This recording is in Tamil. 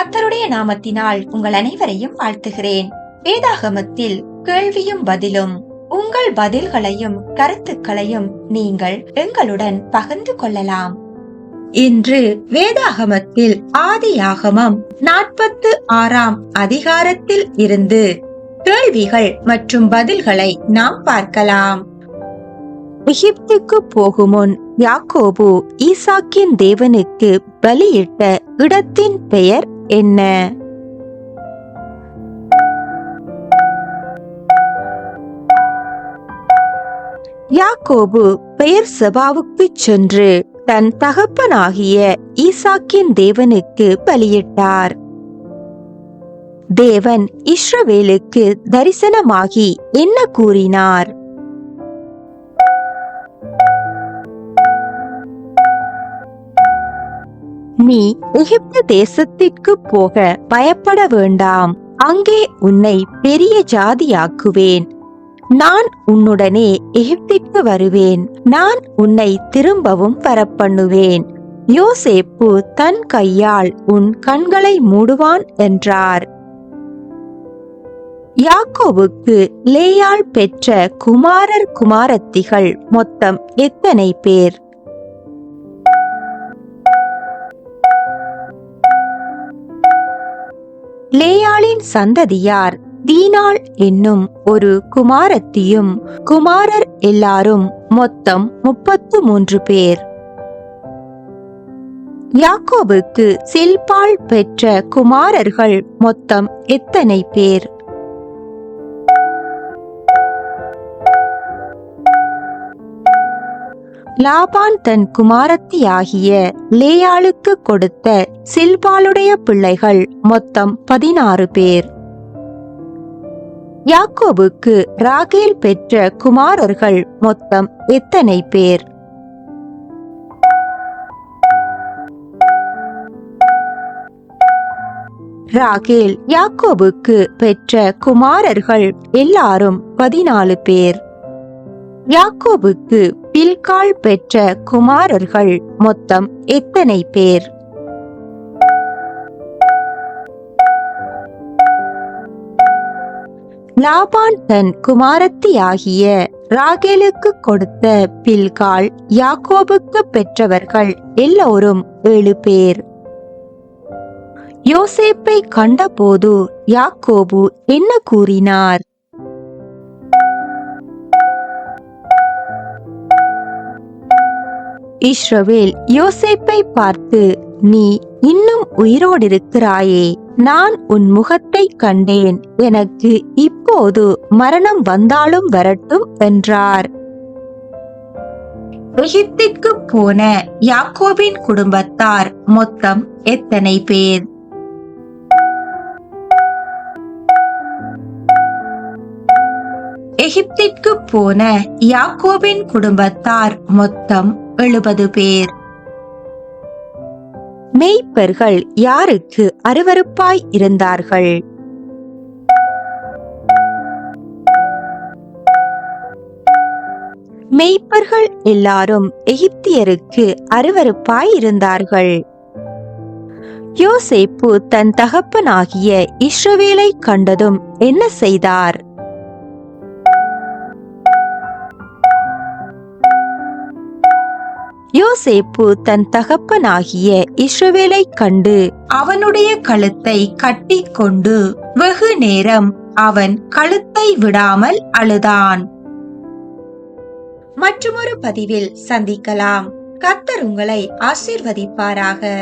கத்தருடைய நாமத்தினால் உங்கள் அனைவரையும் வாழ்த்துகிறேன். வேதாகமத்தில் கேள்வியும் பதிலும் உங்கள் பதில்களையும் கருத்துக்களையும் நீங்கள் எங்களுடன் பகிர்ந்து கொள்ளலாம். இன்று வேதாகமத்தில் ஆதியாகமம் நாற்பத்து ஆறாம் அதிகாரத்தில் இருந்து கேள்விகள் மற்றும் பதில்களை நாம் பார்க்கலாம். எகிப்துக்கு போகுமுன் யாக்கோபு ஈசாக்கின் தேவனுக்கு பலியிட்ட இடத்தின் பெயர் என்ன? யாக்கோபு பெயர் சபாவுக்கு சென்று தன் தகப்பனாகிய ஈசாக்கின் தேவனுக்கு பலியிட்டார். தேவன் இஸ்ரவேலுக்கு தரிசனமாகி என்ன கூறினார்? நீ எகிப்து தேசத்திற்கு போக பயப்பட வேண்டாம். அங்கே உன்னை பெரிய ஜாதியாக்குவேன். நான் உன்னுடனே எகிப்திற்கு வருவேன். நான் உன்னை திரும்பவும் வரப்பண்ணுவேன். யோசேப்பு தன் கையால் உன் கண்களை மூடுவான் என்றார். யாக்கோவுக்கு லேயாள் பெற்ற குமாரர் குமாரத்திகள் மொத்தம் எத்தனை பேர்? லேயாளின் சந்ததியார் தீனாள் என்னும் ஒரு குமாரத்தியும் குமாரர் எல்லாரும் மொத்தம் முப்பத்து மூன்று பேர். யாக்கோபுக்கு சில்பால் பெற்ற குமாரர்கள் மொத்தம் எத்தனை பேர்? லாபான் தன் குமாரத்தியாகிய லேயாளுக்கு கொடுத்த சில்பாளுடைய பிள்ளைகள் மொத்தம் பதினாறு பேர். யாக்கோபுக்கு ராகேல் பெற்ற குமாரர்கள் மொத்தம் எத்தனை பேர்? ராகேல் யாக்கோபுக்கு பெற்ற குமாரர்கள் எல்லாரும் பதினாலு பேர். யாக்கோபுக்கு பில்கால் பெற்ற குமாரர்கள் மொத்தம் எத்தனை பேர்? லாபான் தன் குமாரத்தியாகிய ராகேலுக்கு கொடுத்த பில்கால் யாக்கோபுக்கு பெற்றவர்கள் எல்லோரும் ஏழு பேர். யோசேப்பை கண்டபோது யாக்கோபு என்ன கூறினார்? இஸ்ரவேல் யோசேப்பை பார்த்து நீ இன்னும் உயிரோடிருக்கிறாயே நான் உன் முகத்தை கண்டேன் எனக்கு இப்போது மரணம் வந்தாலும் வரட்டும் என்றார். எகிப்திற்கு போன யாக்கோபின் குடும்பத்தார் மொத்தம் எத்தனை பேர்? எகிப்திற்கு போன யாக்கோபின் குடும்பத்தார் மொத்தம் எழுபது பேர். மெய்ப்பர்கள் யாருக்கு அருவருப்பாய் இருந்தார்கள்? மெய்ப்பர்கள் எல்லாரும் எகிப்தியருக்கு அருவருப்பாய் இருந்தார்கள். யோசேப்பு தன் தகப்பனாகிய இஸ்ரவேலை கண்டதும் என்ன செய்தார்? யோசேப்பு தன் தகப்பனாகிய இஸ்ரவேலை கண்டு அவனுடைய கழுத்தை கட்டி கொண்டு வெகு நேரம் அவன் கழுத்தை விடாமல் அழுதான். மற்றொரு பதிவில் சந்திக்கலாம். கத்தர் உங்களை ஆசிர்வதிப்பாராக.